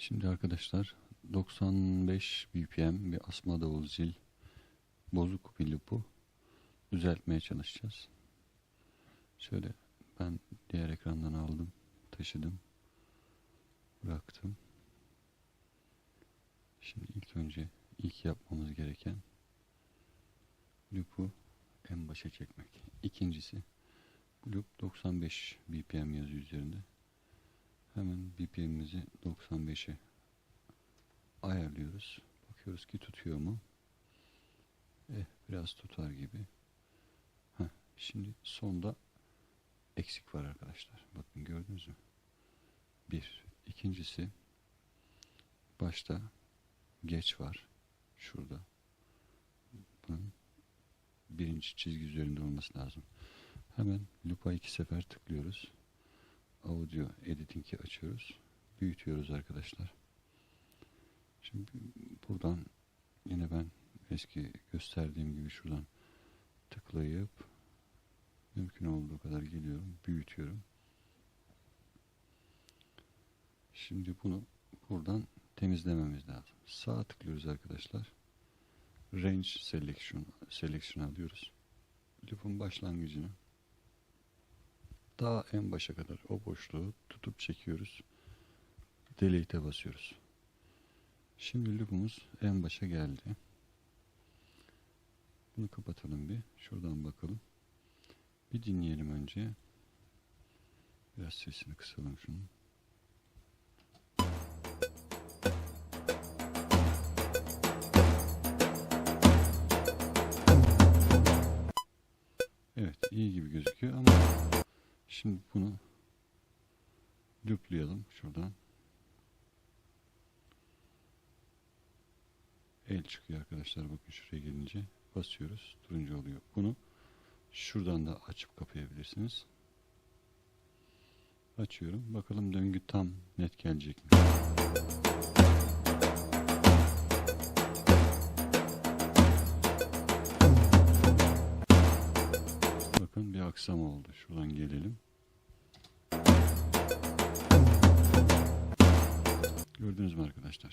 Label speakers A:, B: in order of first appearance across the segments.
A: Şimdi arkadaşlar 95 BPM bir asma davul zil bozuk bir loop'u düzeltmeye çalışacağız. Şöyle ben diğer ekrandan aldım, taşıdım, bıraktım. Şimdi ilk önce ilk yapmamız gereken loop'u en başa çekmek. İkincisi loop 95 BPM yazıyor üzerinde. Hemen BPM'imizi 95'e ayarlıyoruz. Bakıyoruz ki tutuyor mu? Eh, biraz tutar gibi. Heh, şimdi sonda eksik var arkadaşlar. Bakın gördünüz mü? Bir. İkincisi başta geç var. Şurada. Bunun birinci çizgi üzerinde olması lazım. Hemen loop'a iki sefer tıklıyoruz. Audio editing'i açıyoruz. Büyütüyoruz arkadaşlar. Şimdi buradan yine ben eski gösterdiğim gibi şuradan tıklayıp mümkün olduğu kadar geliyorum. Büyütüyorum. Şimdi bunu buradan temizlememiz lazım. Sağa tıklıyoruz arkadaşlar. Range Selection, selection alıyoruz. Loop'un başlangıcını daha en başa kadar o boşluğu tutup çekiyoruz. Delete'e basıyoruz. Şimdi loop'umuz en başa geldi. Bunu kapatalım bir. Şuradan bakalım. Bir dinleyelim önce. Biraz sesini kısalım şunun. Evet iyi gibi gözüküyor ama şimdi bunu looplayalım şuradan. El çıkıyor arkadaşlar bakın şuraya gelince basıyoruz turuncu oluyor. Bunu şuradan da açıp kapayabilirsiniz. Açıyorum. Bakalım döngü tam net gelecek mi?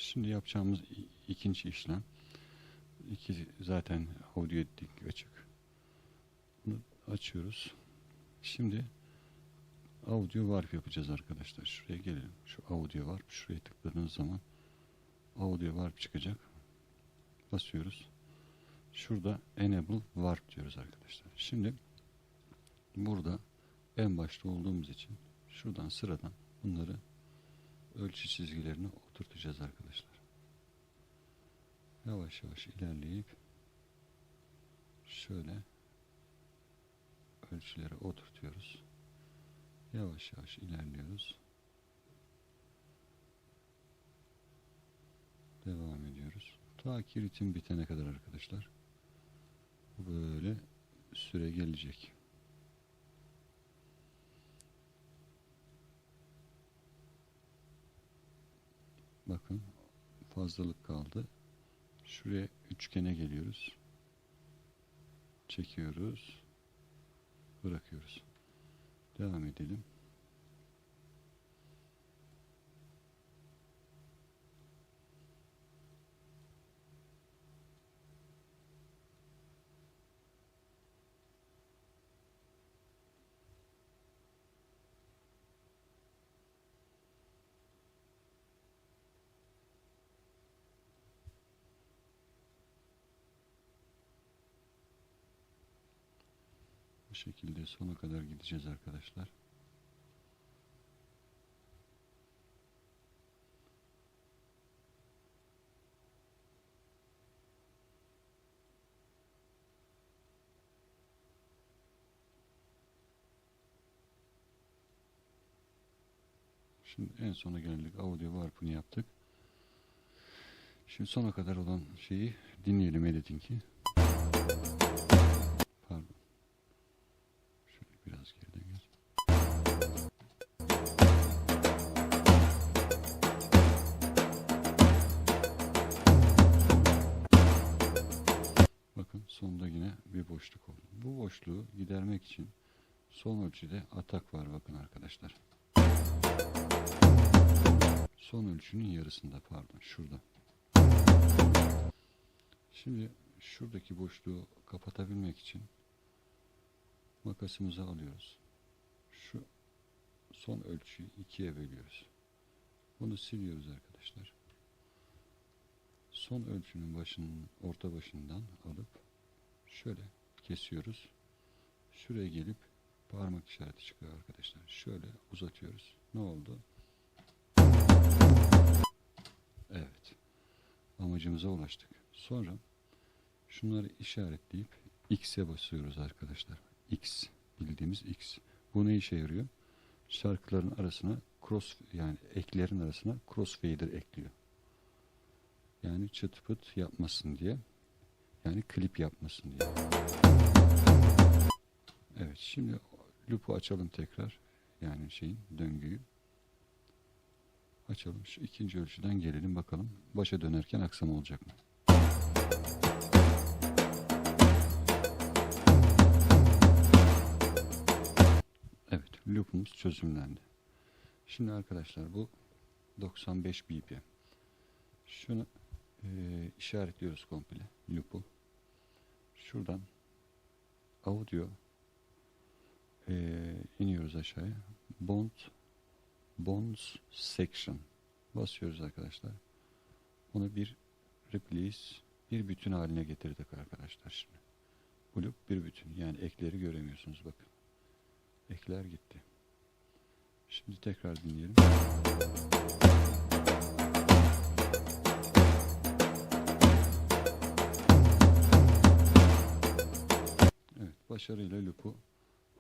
A: Şimdi yapacağımız ikinci işlem. İki zaten audio editing açık. Bunu açıyoruz. Şimdi audio warp yapacağız arkadaşlar. Şuraya gelelim. Şu audio warp. Şuraya tıkladığınız zaman audio warp çıkacak. Basıyoruz. Şurada enable warp diyoruz arkadaşlar. Şimdi burada en başta olduğumuz için şuradan sıradan bunları ölçü çizgilerini oturtacağız arkadaşlar. Yavaş yavaş ilerleyip şöyle ölçüleri oturtuyoruz. Yavaş yavaş ilerliyoruz. Devam ediyoruz. Ta ki ritim bitene kadar arkadaşlar. Böyle süre gelecek. Bakın fazlalık kaldı. Şuraya üçgene geliyoruz. Çekiyoruz. Bırakıyoruz. Devam edelim. Şekilde sona kadar gideceğiz arkadaşlar. Şimdi en sona geldik. Audio warp'ını yaptık. Şimdi sona kadar olan şeyi dinleyelim editing'i. Ölçüde atak var bakın arkadaşlar. Son ölçünün yarısında pardon şurada. Şimdi şuradaki boşluğu kapatabilmek için makasımızı alıyoruz. Şu son ölçüyü ikiye bölüyoruz. Bunu siliyoruz arkadaşlar. Son ölçünün başının orta başından alıp şöyle kesiyoruz. Şuraya gelip parmak işareti çıkıyor arkadaşlar. Şöyle uzatıyoruz. Ne oldu? Evet. Amacımıza ulaştık. Sonra şunları işaretleyip X'e basıyoruz arkadaşlar. X bildiğimiz X. Bu ne işe yarıyor? Şarkıların arasına cross yani eklerin arasına crossfader ekliyor. Yani çıt pıt yapmasın diye. Yani klip yapmasın diye. Evet şimdi loop'u açalım tekrar. Yani şeyin döngüyü. Açalım. Şu ikinci ölçüden gelelim bakalım. Başa dönerken aksama olacak mı? Evet, loop'umuz çözümlendi. Şimdi arkadaşlar bu 95 BPM. Şunu e, işaretliyoruz komple loop'u. Şuradan audio e, iniyoruz aşağıya. Bond Bonds Section basıyoruz arkadaşlar. Onu bir replace bir bütün haline getirdik arkadaşlar şimdi. Bu loop bir bütün. Yani ekleri göremiyorsunuz bakın. Ekler gitti. Şimdi tekrar dinleyelim. Evet, başarıyla loop'u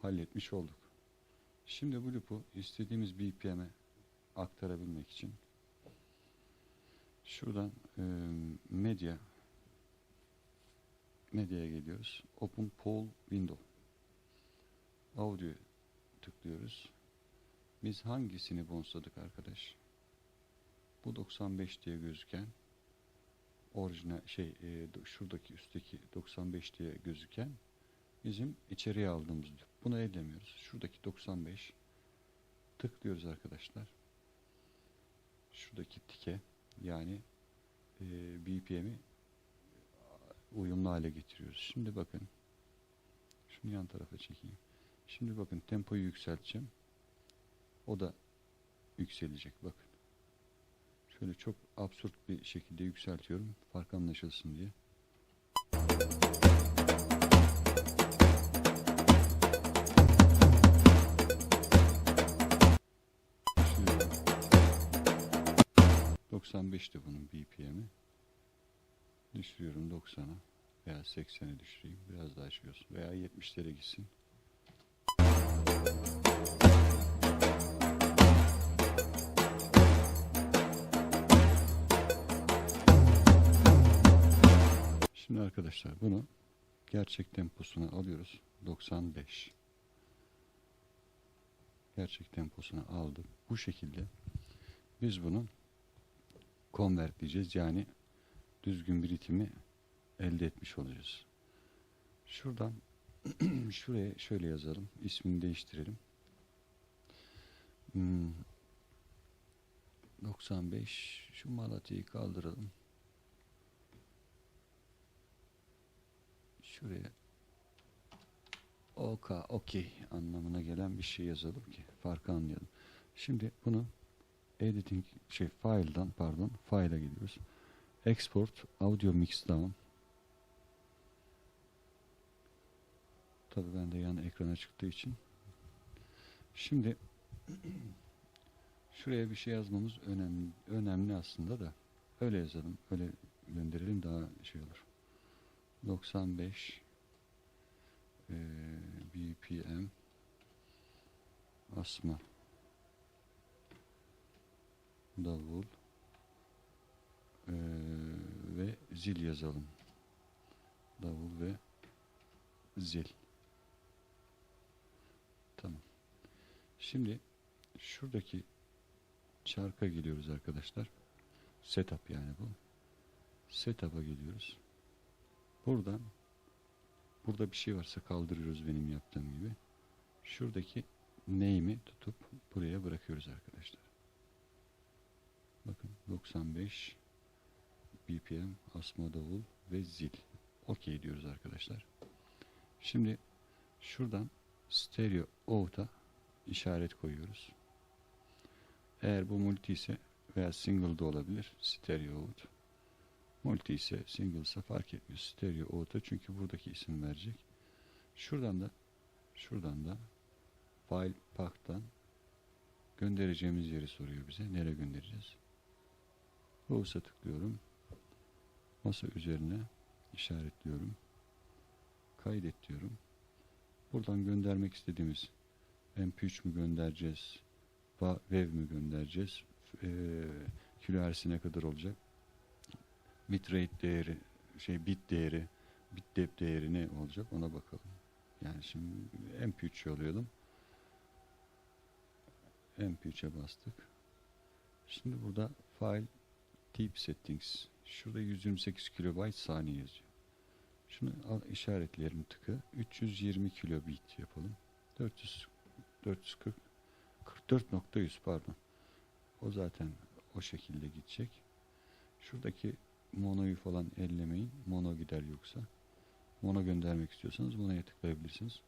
A: halletmiş olduk. Şimdi bu loop'u istediğimiz BPM'e aktarabilmek için şuradan e, medya medyaya geliyoruz. Open Poll Window. Audio tıklıyoruz. Biz hangisini bonsladık arkadaş? Bu 95 diye gözüken orijinal şey e, şuradaki üstteki 95 diye gözüken bizim içeriye aldığımız loop. Bunu ellemiyoruz. Şuradaki 95 tıklıyoruz arkadaşlar. Şuradaki tike yani e, BPM'i uyumlu hale getiriyoruz. Şimdi bakın şunu yan tarafa çekeyim. Şimdi bakın tempoyu yükselteceğim. O da yükselecek bakın. Şöyle çok absürt bir şekilde yükseltiyorum. Fark anlaşılsın diye. 95'ti bunun BPM'i. Düşürüyorum 90'a veya 80'e düşüreyim. Biraz daha şey olsun. Veya 70'lere gitsin. Şimdi arkadaşlar bunu gerçek temposuna alıyoruz. 95. Gerçek temposuna aldım. Bu şekilde biz bunu convert diyeceğiz. Yani düzgün bir ritmi elde etmiş olacağız. Şuradan şuraya şöyle yazalım. İsmini değiştirelim. Hmm, 95 şu Malatya'yı kaldıralım. Şuraya OK, okey anlamına gelen bir şey yazalım ki farkı anlayalım. Şimdi bunu editing şey file'dan pardon file'a gidiyoruz. Export audio mix down. Tabii ben de yan ekrana çıktığı için. Şimdi şuraya bir şey yazmamız önemli önemli aslında da öyle yazalım. Öyle gönderelim daha şey olur. 95 eee, BPM asma davul eee, ve zil yazalım. Davul ve zil. Tamam. Şimdi şuradaki çarka geliyoruz arkadaşlar. Setup yani bu. Setup'a geliyoruz. Buradan burada bir şey varsa kaldırıyoruz benim yaptığım gibi. Şuradaki name'i tutup buraya bırakıyoruz arkadaşlar. Bakın 95 BPM asma davul ve zil. Okey diyoruz arkadaşlar. Şimdi şuradan stereo out'a işaret koyuyoruz. Eğer bu multi ise veya single da olabilir. Stereo out. Multi ise single ise fark etmiyor. Stereo out'a çünkü buradaki isim verecek. Şuradan da şuradan da file path'tan göndereceğimiz yeri soruyor bize. Nereye göndereceğiz? Browse'a tıklıyorum. Masa üzerine işaretliyorum. Kaydet diyorum. Buradan göndermek istediğimiz MP3 mü göndereceğiz? Wave mi göndereceğiz? Eee kilohertz'e ne kadar olacak? Bitrate değeri, şey bit değeri, bit depth değeri ne olacak ona bakalım. Yani şimdi MP3 yollayalım. MP3'e bastık. Şimdi burada file type settings. Şurada 128 kilobayt saniye yazıyor. Şunu al, işaretleyelim tıkı. 320 kilobit yapalım. 400 440 44.100 pardon. O zaten o şekilde gidecek. Şuradaki monoyu falan ellemeyin. Mono gider yoksa. Mono göndermek istiyorsanız monoya tıklayabilirsiniz.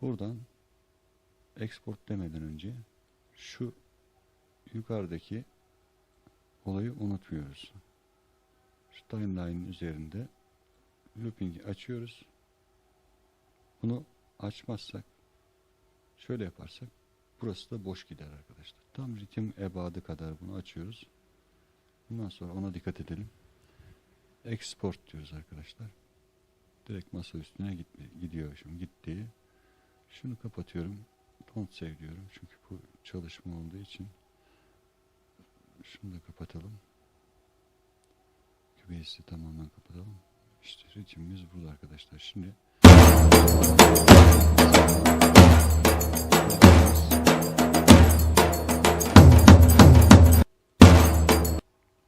A: Buradan export demeden önce şu yukarıdaki olayı unutmuyoruz. Şu timeline'ın üzerinde looping'i açıyoruz. Bunu açmazsak şöyle yaparsak burası da boş gider arkadaşlar. Tam ritim ebadı kadar bunu açıyoruz. Bundan sonra ona dikkat edelim. Export diyoruz arkadaşlar. Direkt masa üstüne gitme, gidiyor şimdi gitti. Şunu kapatıyorum. Don't save diyorum çünkü bu çalışma olduğu için. Şunu da kapatalım. Kübeyesi tamamen kapatalım. İşte ritimimiz burada arkadaşlar. Şimdi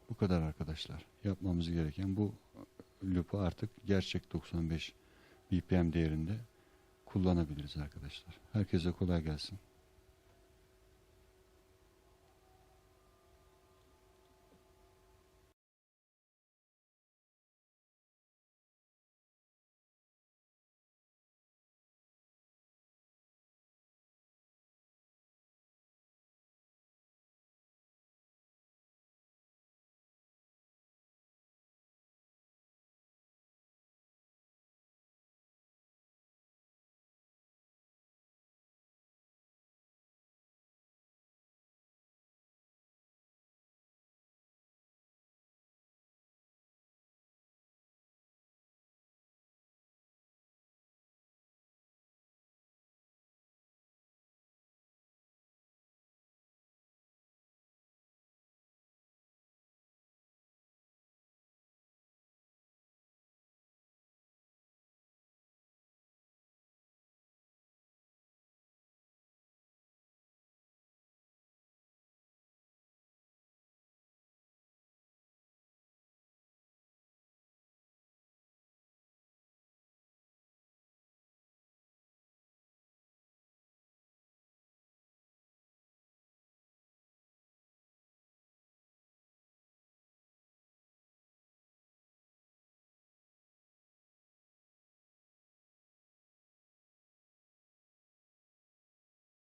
A: bu kadar arkadaşlar. Yapmamız gereken bu loop'u artık gerçek 95 BPM değerinde kullanabiliriz arkadaşlar. Herkese kolay gelsin.